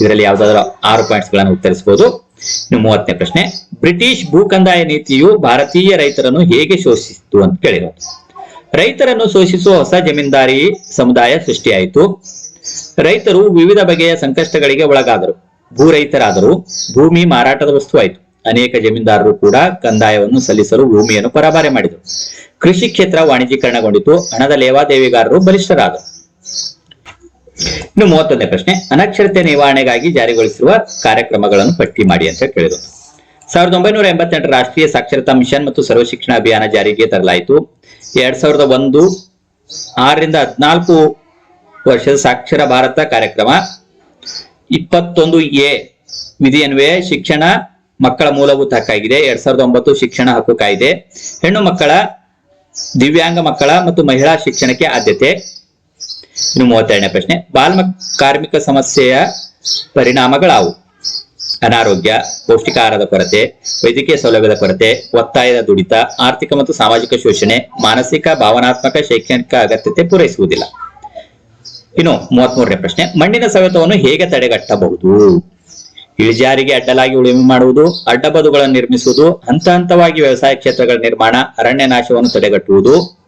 ಇದರಲ್ಲಿ ಯಾವ್ದಾದ್ರು ಆರು ಪಾಯಿಂಟ್ಸ್ಗಳನ್ನು ಉತ್ತರಿಸಬಹುದು ಇನ್ನು ಮೂವತ್ತನೇ ಪ್ರಶ್ನೆ, ಬ್ರಿಟಿಷ್ ಭೂಕಂದಾಯ ನೀತಿಯು ಭಾರತೀಯ ರೈತರನ್ನು ಹೇಗೆ ಶೋಷಿಸಿತು ಅಂತ ಕೇಳಿರೋದು. ರೈತರನ್ನು ಶೋಷಿಸುವ ಹೊಸ ಜಮೀನ್ದಾರಿ ಸಮುದಾಯ ಸೃಷ್ಟಿಯಾಯಿತು. ರೈತರು ವಿವಿಧ ಬಗೆಯ ಸಂಕಷ್ಟಗಳಿಗೆ ಒಳಗಾದರು. ಭೂ ರೈತರಾದರು. ಭೂಮಿ ಮಾರಾಟದ ವಸ್ತುವಾಯಿತು. ಅನೇಕ ಜಮೀನ್ದಾರರು ಕೂಡ ಕಂದಾಯವನ್ನು ಸಲ್ಲಿಸಲು ಭೂಮಿಯನ್ನು ಪರಭಾರೆ ಮಾಡಿದರು. ಕೃಷಿ ಕ್ಷೇತ್ರ ವಾಣಿಜ್ಯೀಕರಣಗೊಂಡಿತು. ಹಣದ ಲೇವಾದೇವಿಗಾರರು ಬಲಿಷ್ಠರಾದರು. ಇನ್ನು ಮೂವತ್ತೊಂದನೇ ಪ್ರಶ್ನೆ, ಅನಕ್ಷರತೆ ನಿವಾರಣೆಗಾಗಿ ಜಾರಿಗೊಳಿಸಿರುವ ಕಾರ್ಯಕ್ರಮಗಳನ್ನು ಪಟ್ಟಿ ಮಾಡಿ ಅಂತ ಕೇಳಿದ್ರು. ಸಾವಿರದ ಒಂಬೈನೂರ ಎಂಬತ್ತೆಂಟರ ರಾಷ್ಟ್ರೀಯ ಸಾಕ್ಷರತಾ ಮಿಷನ್ ಮತ್ತು ಸರ್ವ ಶಿಕ್ಷಣ ಅಭಿಯಾನ ಜಾರಿಗೆ ತರಲಾಯಿತು. ಎರಡ್ ಸಾವಿರದ ಒಂದು ಆರರಿಂದ ಹದಿನಾಲ್ಕು ವರ್ಷದ ಸಾಕ್ಷರ ಭಾರತ ಕಾರ್ಯಕ್ರಮ, ಇಪ್ಪತ್ತೊಂದು ಎ ವಿಧಿಯನ್ವಯ ಶಿಕ್ಷಣ ಮಕ್ಕಳ ಮೂಲಭೂತ ಹಕ್ಕಾಗಿದೆ. ಎರಡ್ ಸಾವಿರದ ಒಂಬತ್ತು ಶಿಕ್ಷಣ ಹಕ್ಕು ಕಾಯ್ದೆ. ಹೆಣ್ಣು ಮಕ್ಕಳ, ದಿವ್ಯಾಂಗ ಮಕ್ಕಳ ಮತ್ತು ಮಹಿಳಾ ಶಿಕ್ಷಣಕ್ಕೆ ಆದ್ಯತೆ. ಇನ್ನು ಮೂವತ್ತೆರಡನೇ ಪ್ರಶ್ನೆ, ಬಾಲ್ಮ ಕಾರ್ಮಿಕ ಸಮಸ್ಯೆಯ ಪರಿಣಾಮಗಳಾವು? ಅನಾರೋಗ್ಯ, ಪೌಷ್ಟಿಕಾಹಾರದ ಕೊರತೆ, ವೈದ್ಯಕೀಯ ಸೌಲಭ್ಯದ ಕೊರತೆ, ಒತ್ತಾಯದ ದುಡಿತ, ಆರ್ಥಿಕ ಮತ್ತು ಸಾಮಾಜಿಕ ಶೋಷಣೆ, ಮಾನಸಿಕ, ಭಾವನಾತ್ಮಕ, ಶೈಕ್ಷಣಿಕ ಅಗತ್ಯತೆ ಪೂರೈಸುವುದಿಲ್ಲ. ಇನ್ನು ಮೂವತ್ಮೂರನೇ ಪ್ರಶ್ನೆ, ಮಣ್ಣಿನ ಸವೆತವನ್ನು ಹೇಗೆ ತಡೆಗಟ್ಟಬಹುದು? ಇಳಿಜಾರಿಗೆ ಅಡ್ಡಲಾಗಿ ಉಳುಮೆ ಮಾಡುವುದು ಅಡ್ಡಬದುಗಳನ್ನು ನಿರ್ಮಿಸುವುದು, ಹಂತ ಹಂತವಾಗಿ ವ್ಯವಸಾಯ ಕ್ಷೇತ್ರಗಳ ನಿರ್ಮಾಣ, ಅರಣ್ಯ ನಾಶವನ್ನು ತಡೆಗಟ್ಟುವುದು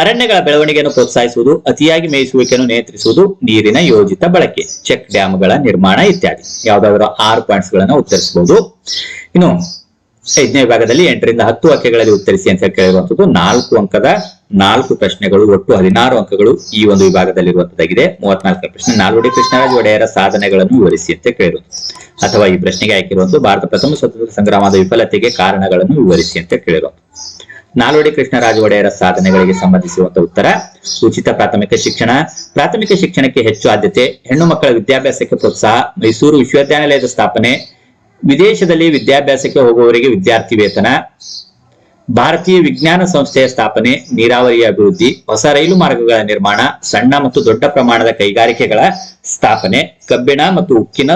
ಅರಣ್ಯಗಳ ಬೆಳವಣಿಗೆಯನ್ನು ಪ್ರೋತ್ಸಾಹಿಸುವುದು, ಅತಿಯಾಗಿ ಮೇಯಿಸುವಿಕೆಯನ್ನು ನಿಯಂತ್ರಿಸುವುದು, ನೀರಿನ ಯೋಜಿತ ಬಳಕೆ, ಚೆಕ್ ಡ್ಯಾಮ್ಗಳ ನಿರ್ಮಾಣ ಇತ್ಯಾದಿ. ಯಾವ್ದಾದ್ರು ಆರು ಪಾಯಿಂಟ್ಸ್ ಗಳನ್ನ ಉತ್ತರಿಸಬಹುದು ಇನ್ನು ಐದನೇ ವಿಭಾಗದಲ್ಲಿ ಎಂಟರಿಂದ ಹತ್ತು ವಾಕ್ಯಗಳಲ್ಲಿ ಉತ್ತರಿಸಿ ಅಂತ ಕೇಳಿರುವಂತದ್ದು ನಾಲ್ಕು ಅಂಕದ ನಾಲ್ಕು ಪ್ರಶ್ನೆಗಳು, ಒಟ್ಟು ಹದಿನಾರು ಅಂಕಗಳು ಈ ಒಂದು ವಿಭಾಗದಲ್ಲಿರುವಂತದ್ದಾಗಿದೆ ಮೂವತ್ನಾಲ್ಕನೇ ಪ್ರಶ್ನೆ, ನಾಲ್ವಡಿ ಕೃಷ್ಣರಾಜ ಒಡೆಯರ ಸಾಧನೆಗಳನ್ನು ವಿವರಿಸಿ ಅಂತ ಕೇಳಿರುವುದು ಅಥವಾ ಈ ಪ್ರಶ್ನೆಗೆ ಹಾಕಿರುವಂತಹ ಭಾರತ ಪ್ರಥಮ ಸ್ವತಂತ್ರ ಸಂಗ್ರಾಮದ ವಿಫಲತೆಗೆ ಕಾರಣಗಳನ್ನು ವಿವರಿಸಿ ಅಂತ ಕೇಳಿರೋದು ನಾಲ್ವಡಿ ಕೃಷ್ಣರಾಜ ಒಡೆಯರ ಸಾಧನೆಗಳಿಗೆ ಸಂಬಂಧಿಸಿರುವಂತಹ ಉತ್ತರ, ಉಚಿತ ಪ್ರಾಥಮಿಕ ಶಿಕ್ಷಣ. ಪ್ರಾಥಮಿಕ ಶಿಕ್ಷಣಕ್ಕೆ ಹೆಚ್ಚು ಆದ್ಯತೆ, ಹೆಣ್ಣು ಮಕ್ಕಳ ವಿದ್ಯಾಭ್ಯಾಸಕ್ಕೆ ಪ್ರೋತ್ಸಾಹ, ಮೈಸೂರು ವಿಶ್ವವಿದ್ಯಾನಿಲಯದ ಸ್ಥಾಪನೆ, ವಿದೇಶದಲ್ಲಿ ವಿದ್ಯಾಭ್ಯಾಸಕ್ಕೆ ಹೋಗುವವರಿಗೆ ವಿದ್ಯಾರ್ಥಿ ವೇತನ, ಭಾರತೀಯ ವಿಜ್ಞಾನ ಸಂಸ್ಥೆಯ ಸ್ಥಾಪನೆ ನೀರಾವರಿಯ ಅಭಿವೃದ್ಧಿ, ಹೊಸ ರೈಲು ಮಾರ್ಗಗಳ ನಿರ್ಮಾಣ, ಸಣ್ಣ ಮತ್ತು ದೊಡ್ಡ ಪ್ರಮಾಣದ ಕೈಗಾರಿಕೆಗಳ ಸ್ಥಾಪನೆ, ಕಬ್ಬಿಣ ಮತ್ತು ಉಕ್ಕಿನ,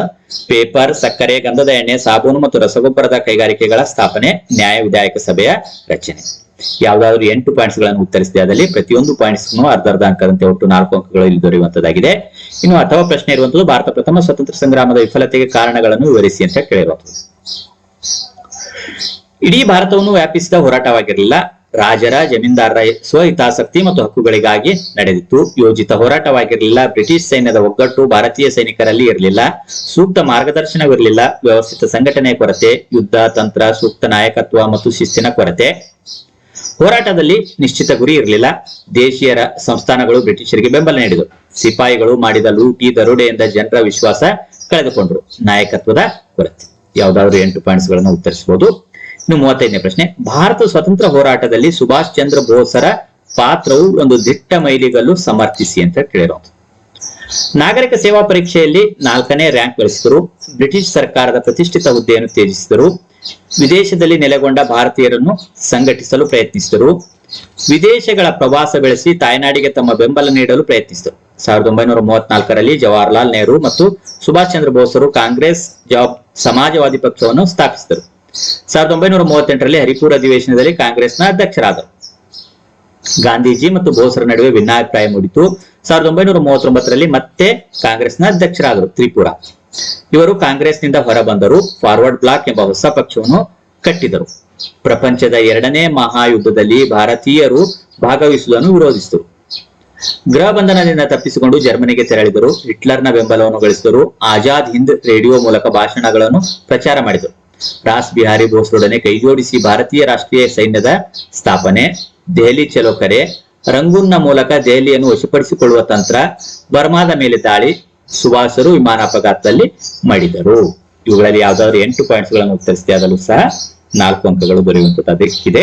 ಪೇಪರ್, ಸಕ್ಕರೆ, ಗಂಧದ ಎಣ್ಣೆ, ಸಾಬೂನು ಮತ್ತು ರಸಗೊಬ್ಬರದ ಕೈಗಾರಿಕೆಗಳ ಸ್ಥಾಪನೆ ನ್ಯಾಯ ವಿಧಾಯಕ ಸಭೆಯ ರಚನೆ. ಯಾವ್ದಾದ್ರು ಎಂಟು ಪಾಯಿಂಟ್ಸ್ಗಳನ್ನು ಉತ್ತರಿಸಿದೆ. ಅದರಲ್ಲಿ ಪ್ರತಿಯೊಂದು ಪಾಯಿಂಟ್ಸ್ ಅರ್ಧ ಅರ್ಧ ಅಂಕದಂತೆ ಒಟ್ಟು ನಾಲ್ಕು ಅಂಕಗಳು ಇಲ್ಲಿ ದೊರೆಯುವಂತದ್ದಾಗಿದೆ ಇನ್ನು ಅಥವಾ ಪ್ರಶ್ನೆ ಇರುವಂತದ್ದು ಭಾರತ ಪ್ರಥಮ ಸ್ವತಂತ್ರ ಸಂಗ್ರಾಮದ ವಿಫಲತೆಗೆ ಕಾರಣಗಳನ್ನು ವಿವರಿಸಿ ಅಂತ ಕೇಳಿರುವಂತದ್ದು ಇಡೀ ಭಾರತವನ್ನು ವ್ಯಾಪಿಸಿದ ಹೋರಾಟವಾಗಿರಲಿಲ್ಲ. ರಾಜರ, ಜಮೀನ್ದಾರರ ಸ್ವಹಿತಾಸಕ್ತಿ ಮತ್ತು ಹಕ್ಕುಗಳಿಗಾಗಿ ನಡೆದಿತ್ತು. ಯೋಜಿತ ಹೋರಾಟವಾಗಿರಲಿಲ್ಲ. ಬ್ರಿಟಿಷ್ ಸೈನ್ಯದ ಒಗ್ಗಟ್ಟು ಭಾರತೀಯ ಸೈನಿಕರಲ್ಲಿ ಇರಲಿಲ್ಲ. ಸೂಕ್ತ ಮಾರ್ಗದರ್ಶನವಿರಲಿಲ್ಲ. ವ್ಯವಸ್ಥಿತ ಸಂಘಟನೆ ಕೊರತೆ, ಯುದ್ಧ, ತಂತ್ರ, ಸೂಕ್ತ ನಾಯಕತ್ವ ಮತ್ತು ಶಿಸ್ತಿನ ಕೊರತೆ. ಹೋರಾಟದಲ್ಲಿ ನಿಶ್ಚಿತ ಗುರಿ ಇರಲಿಲ್ಲ. ದೇಶೀಯರ ಸಂಸ್ಥಾನಗಳು ಬ್ರಿಟಿಷರಿಗೆ ಬೆಂಬಲ ನೀಡಿದರು ಸಿಪಾಯಿಗಳು ಮಾಡಿದ ಲೂಟಿ, ದರೋಡೆಯಿಂದ ಜನರ ವಿಶ್ವಾಸ ಕಳೆದುಕೊಂಡ್ರು. ನಾಯಕತ್ವದ ಕೊರತೆ. ಯಾವ್ದಾದ್ರು ಎಂಟು ಪಾಯಿಂಟ್ಸ್ಗಳನ್ನು ಉತ್ತರಿಸಬಹುದು. ಇನ್ನು ಮೂವತ್ತೈದನೇ ಪ್ರಶ್ನೆ. ಭಾರತ ಸ್ವತಂತ್ರ ಹೋರಾಟದಲ್ಲಿ ಸುಭಾಷ್ ಚಂದ್ರ ಬೋಸರ ಪಾತ್ರವು ಒಂದು ದಿಟ್ಟ ಮೈಲಿಗಲ್ಲು ಸಮರ್ಥಿಸಿ ಅಂತ ಕೇಳಿರೋದು ನಾಗರಿಕ ಸೇವಾ ಪರೀಕ್ಷೆಯಲ್ಲಿ ನಾಲ್ಕನೇ ರ್ಯಾಂಕ್ ಗಳಿಸಿದರು. ಬ್ರಿಟಿಷ್ ಸರ್ಕಾರದ ಪ್ರತಿಷ್ಠಿತ ಹುದ್ದೆಯನ್ನು ತ್ಯಜಿಸಿದರು. ವಿದೇಶದಲ್ಲಿ ನೆಲೆಗೊಂಡ ಭಾರತೀಯರನ್ನು ಸಂಘಟಿಸಲು ಪ್ರಯತ್ನಿಸಿದರು. ವಿದೇಶಗಳ ಪ್ರವಾಸ ಬೆಳೆಸಿ ತಾಯ್ನಾಡಿಗೆ ತಮ್ಮ ಬೆಂಬಲ ನೀಡಲು ಪ್ರಯತ್ನಿಸಿದರು. ಸಾವಿರದ ಒಂಬೈನೂರ ಮೂವತ್ನಾಲ್ಕರಲ್ಲಿ ಜವಾಹರ್ಲಾಲ್ ನೆಹರು ಮತ್ತು ಸುಭಾಷ್ ಚಂದ್ರ ಬೋಸರು ಕಾಂಗ್ರೆಸ್ ಜವಾಬ್ ಸಮಾಜವಾದಿ ಪಕ್ಷವನ್ನು ಸ್ಥಾಪಿಸಿದರು. ಸಾವಿರದ ಒಂಬೈನೂರ ಮೂವತ್ತೆಂಟರಲ್ಲಿ ಹರಿಪುರ ಅಧಿವೇಶನದಲ್ಲಿ ಕಾಂಗ್ರೆಸ್ನ ಅಧ್ಯಕ್ಷರಾದರು. ಗಾಂಧೀಜಿ ಮತ್ತು ಬೋಸರ ನಡುವೆ ಭಿನ್ನಾಭಿಪ್ರಾಯ ಮೂಡಿತು. ಸಾವಿರದ ಒಂಬೈನೂರ ಮೂವತ್ತೊಂಬತ್ತರಲ್ಲಿ ಮತ್ತೆ ಕಾಂಗ್ರೆಸ್ನ ಅಧ್ಯಕ್ಷರಾದರು ತ್ರಿಪುರ. ಇವರು ಕಾಂಗ್ರೆಸ್ನಿಂದ ಹೊರಬಂದರು. ಫಾರ್ವರ್ಡ್ ಬ್ಲಾಕ್ ಎಂಬ ಹೊಸ ಪಕ್ಷವನ್ನು ಕಟ್ಟಿದರು. ಪ್ರಪಂಚದ ಎರಡನೇ ಮಹಾಯುದ್ಧದಲ್ಲಿ ಭಾರತೀಯರು ಭಾಗವಹಿಸುವುದನ್ನು ವಿರೋಧಿಸಿದರು ಗೃಹ ಬಂಧನದಿಂದ ತಪ್ಪಿಸಿಕೊಂಡು ಜರ್ಮನಿಗೆ ತೆರಳಿದರು. ಹಿಟ್ಲರ್ನ ಬೆಂಬಲವನ್ನು ಗಳಿಸಿದರು. ಆಜಾದ್ ಹಿಂದ್ ರೇಡಿಯೋ ಮೂಲಕ ಭಾಷಣಗಳನ್ನು ಪ್ರಚಾರ ಮಾಡಿದರು. ರಾಸ್ ಬಿಹಾರಿ ಬೋಸ್ರೊಡನೆ ಕೈಜೋಡಿಸಿ ಭಾರತೀಯ ರಾಷ್ಟ್ರೀಯ ಸೈನ್ಯದ ಸ್ಥಾಪನೆ, ದೆಹಲಿ ಚಲೋ ಕರೆ, ರಂಗೂನ್ನ ಮೂಲಕ ದೆಹಲಿಯನ್ನು ವಶಪಡಿಸಿಕೊಳ್ಳುವ ತಂತ್ರ, ಬರ್ಮಾದ ಮೇಲೆ ದಾಳಿ ಸುಭಾಷರು ವಿಮಾನ ಅಪಘಾತದಲ್ಲಿ ಮಾಡಿದರು. ಇವುಗಳಲ್ಲಿ ಯಾವ್ದಾದ್ರು ಎಂಟು ಪಾಯಿಂಟ್ಸ್ಗಳನ್ನು ಉತ್ತರಿಸಿದೆ ಆದರೂ ಸಹ ನಾಲ್ಕು ಅಂಕಗಳು ದೊರೆಯುವಂತದ್ದು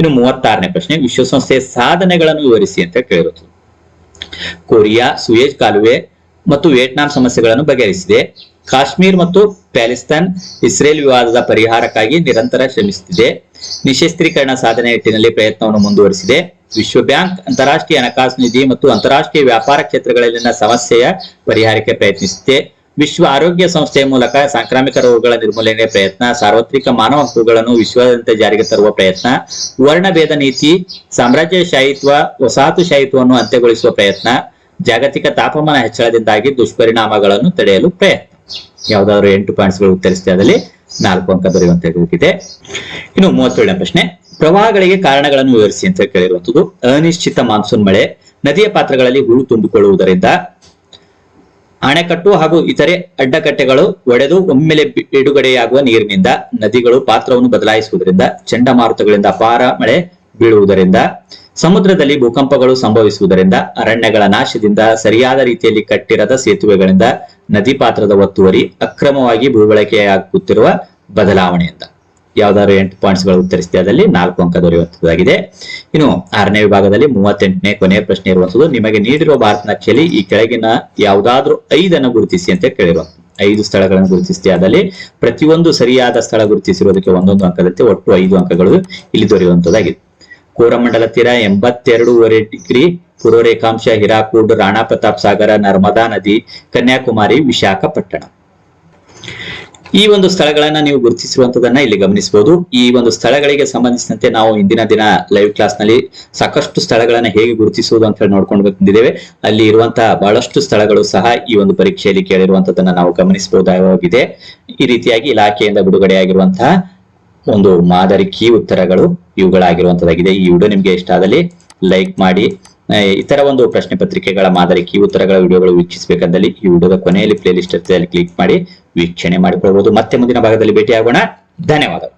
ಇನ್ನು ಮೂವತ್ತಾರನೇ ಪ್ರಶ್ನೆ, ವಿಶ್ವಸಂಸ್ಥೆಯ ಸಾಧನೆಗಳನ್ನು ವಿವರಿಸಿ ಅಂತ ಕೇಳಿರುತ್ತದೆ ಕೊರಿಯಾ, ಸುಯೇಜ್ ಕಾಲುವೆ ಮತ್ತು ವಿಯೆಟ್ನಾಂ ಸಮಸ್ಯೆಗಳನ್ನು ಬಗೆಹರಿಸಿದೆ. ಕಾಶ್ಮೀರ್ ಮತ್ತು ಪ್ಯಾಲಿಸ್ತಾನ್ ಇಸ್ರೇಲ್ ವಿವಾದದ ಪರಿಹಾರಕ್ಕಾಗಿ ನಿರಂತರ ಶ್ರಮಿಸುತ್ತಿದೆ. ನಿಶಸ್ತ್ರೀಕರಣ ಸಾಧನೆ ನಿಟ್ಟಿನಲ್ಲಿ ಪ್ರಯತ್ನವನ್ನು ಮುಂದುವರಿಸಿದೆ. ವಿಶ್ವ ಬ್ಯಾಂಕ್, ಅಂತಾರಾಷ್ಟ್ರೀಯ ಹಣಕಾಸು ನಿಧಿ ಮತ್ತು ಅಂತಾರಾಷ್ಟ್ರೀಯ ವ್ಯಾಪಾರ ಕ್ಷೇತ್ರಗಳಲ್ಲಿನ ಸಮಸ್ಯೆಯ ಪರಿಹಾರಕ್ಕೆ ಪ್ರಯತ್ನಿಸುತ್ತೆ ವಿಶ್ವ ಆರೋಗ್ಯ ಸಂಸ್ಥೆಯ ಮೂಲಕ ಸಾಂಕ್ರಾಮಿಕ ರೋಗಗಳ ನಿರ್ಮೂಲನೆ ಪ್ರಯತ್ನ, ಸಾರ್ವತ್ರಿಕ ಮಾನವ ಹಕ್ಕುಗಳನ್ನು ವಿಶ್ವದಂತ ಜಾರಿಗೆ ತರುವ ಪ್ರಯತ್ನ ವರ್ಣಭೇದ ನೀತಿ ಸಾಮ್ರಾಜ್ಯಶಾಹಿತ್ವ ವಸಾಹತುಶಾಹಿತ್ವವನ್ನು ಅಂತ್ಯಗೊಳಿಸುವ ಪ್ರಯತ್ನ, ಜಾಗತಿಕ ತಾಪಮಾನ ಹೆಚ್ಚಳದಿಂದಾಗಿ ದುಷ್ಪರಿಣಾಮಗಳನ್ನು ತಡೆಯಲು ಪ್ರಯತ್ನ. ಯಾವ್ದಾದ್ರು ಎಂಟು ಪಾಯಿಂಟ್ಸ್ಗಳು ಉತ್ತರಿಸಿದೆ ಅದರಲ್ಲಿ ನಾಲ್ಕು ಅಂಕ ದೊರೆಯುವಂತೆ ಇನ್ನು ಮೂವತ್ತೇಳನೇ ಪ್ರಶ್ನೆ. ಪ್ರವಾಹಗಳಿಗೆ ಕಾರಣಗಳನ್ನು ವಿವರಿಸಿ ಅಂತ ಕೇಳಿರುವಂತದ್ದು ಅನಿಶ್ಚಿತ ಮಾನ್ಸೂನ್ ಮಳೆ, ನದಿಯ ಪಾತ್ರಗಳಲ್ಲಿ ಹುಳು ತುಂಬಿಕೊಳ್ಳುವುದರಿಂದ ಅಣೆಕಟ್ಟು ಹಾಗೂ ಇತರೆ ಅಡ್ಡಕಟ್ಟೆಗಳು ಒಡೆದು ಒಮ್ಮೆಲೆ ಬಿಡುಗಡೆಯಾಗುವ ನೀರಿನಿಂದ ನದಿಗಳು ಪಾತ್ರವನ್ನು ಬದಲಾಯಿಸುವುದರಿಂದ, ಚಂಡಮಾರುತಗಳಿಂದ ಅಪಾರ ಮಳೆ ಬೀಳುವುದರಿಂದ, ಸಮುದ್ರದಲ್ಲಿ ಭೂಕಂಪಗಳು ಸಂಭವಿಸುವುದರಿಂದ, ಅರಣ್ಯಗಳ ನಾಶದಿಂದ ಸರಿಯಾದ ರೀತಿಯಲ್ಲಿ ಕಟ್ಟಿರದ ಸೇತುವೆಗಳಿಂದ ನದಿ ಪಾತ್ರದ ಒತ್ತುವರಿ ಅಕ್ರಮವಾಗಿ ಭೂಬಳಕೆಯಾಗುತ್ತಿರುವ ಬದಲಾವಣೆಯಿಂದ. ಯಾವ್ದಾದ್ರು ಎಂಟು ಪಾಯಿಂಟ್ಸ್ಗಳು ಉತ್ತರಿಸಿದೆ ಅದರಲ್ಲಿ ನಾಲ್ಕು ಅಂಕ ದೊರೆಯುವಂತದ್ದಾಗಿದೆ. ಇನ್ನು ಆರನೇ ವಿಭಾಗದಲ್ಲಿ ಮೂವತ್ತೆಂಟನೇ ಕೊನೆಯ ಪ್ರಶ್ನೆ ಇರುವಂತದ್ದು, ನಿಮಗೆ ನೀಡಿರುವ ಭಾರತ ನಕ್ಷೆಯಲ್ಲಿ ಈ ಕೆಳಗಿನ ಯಾವ್ದಾದ್ರು ಐದನ್ನು ಗುರುತಿಸಿ ಅಂತ ಕೇಳಿರುವ, ಐದು ಸ್ಥಳಗಳನ್ನು ಗುರುತಿಸಿದೆ ಅದರಲ್ಲಿ ಪ್ರತಿಯೊಂದು ಸರಿಯಾದ ಸ್ಥಳ ಗುರುತಿಸಿರುವುದಕ್ಕೆ ಒಂದೊಂದು ಅಂಕದಂತೆ ಒಟ್ಟು ಐದು ಅಂಕಗಳು ಇಲ್ಲಿ ದೊರೆಯುವಂತದ್ದಾಗಿದೆ. ಕೋರಮಂಡಲ ತೀರ ಎಂಬತ್ತೆರಡೂವರೆ ಡಿಗ್ರಿ ಪೂರ್ವ ರೇಖಾಂಶ ಹಿರಾಕೂಡ್, ರಾಣಾ ಪ್ರತಾಪ್ ಸಾಗರ, ನರ್ಮದಾ ನದಿ, ಕನ್ಯಾಕುಮಾರಿ, ವಿಶಾಖಪಟ್ಟಣ. ಈ ಒಂದು ಸ್ಥಳಗಳನ್ನ ನೀವು ಗುರುತಿಸಿರುವಂತದನ್ನ ಇಲ್ಲಿ ಗಮನಿಸಬಹುದು. ಈ ಒಂದು ಸ್ಥಳಗಳಿಗೆ ಸಂಬಂಧಿಸಿದಂತೆ ನಾವು ಇಂದಿನ ದಿನ ಲೈವ್ ಕ್ಲಾಸ್ನಲ್ಲಿ ಸಾಕಷ್ಟು ಸ್ಥಳಗಳನ್ನ ಹೇಗೆ ಗುರುತಿಸುವುದು ಅಂತ ಹೇಳಿ ನೋಡ್ಕೊಂಡು ಬಂದಿದ್ದೇವೆ. ಅಲ್ಲಿ ಇರುವಂತಹ ಬಹಳಷ್ಟು ಸ್ಥಳಗಳು ಸಹ ಈ ಒಂದು ಪರೀಕ್ಷೆಯಲ್ಲಿ ಕೇಳಿರುವಂತದನ್ನ ನಾವು ಗಮನಿಸಬಹುದಾಗಿದೆ. ಈ ರೀತಿಯಾಗಿ ಇಲಾಖೆಯಿಂದ ಬಿಡುಗಡೆಯಾಗಿರುವಂತಹ ಒಂದು ಮಾದರಿ ಕೀ ಉತ್ತರಗಳು ಇವುಗಳಾಗಿರುವಂತದ್ದಾಗಿದೆ ಈ ವಿಡಿಯೋ ನಿಮ್ಗೆ ಇಷ್ಟ ಆದಲ್ಲಿ ಲೈಕ್ ಮಾಡಿ ಇತರ ಒಂದು ಪ್ರಶ್ನೆ ಪತ್ರಿಕೆಗಳ ಮಾದರಿ ಕಿ ಉತ್ತರಗಳ ವಿಡಿಯೋಗಳು ವೀಕ್ಷಿಸಬೇಕಾದಲ್ಲಿ ಈ ವಿಡಿಯೋದ ಕೊನೆಯಲ್ಲಿ ಪ್ಲೇಲಿಸ್ಟ್ ಕ್ಲಿಕ್ ಮಾಡಿ ವೀಕ್ಷಣೆ ಮಾಡಿಕೊಳ್ಳಬಹುದು. ಮತ್ತೆ ಮುಂದಿನ ಭಾಗದಲ್ಲಿ ಭೇಟಿಯಾಗೋಣ. ಧನ್ಯವಾದಗಳು.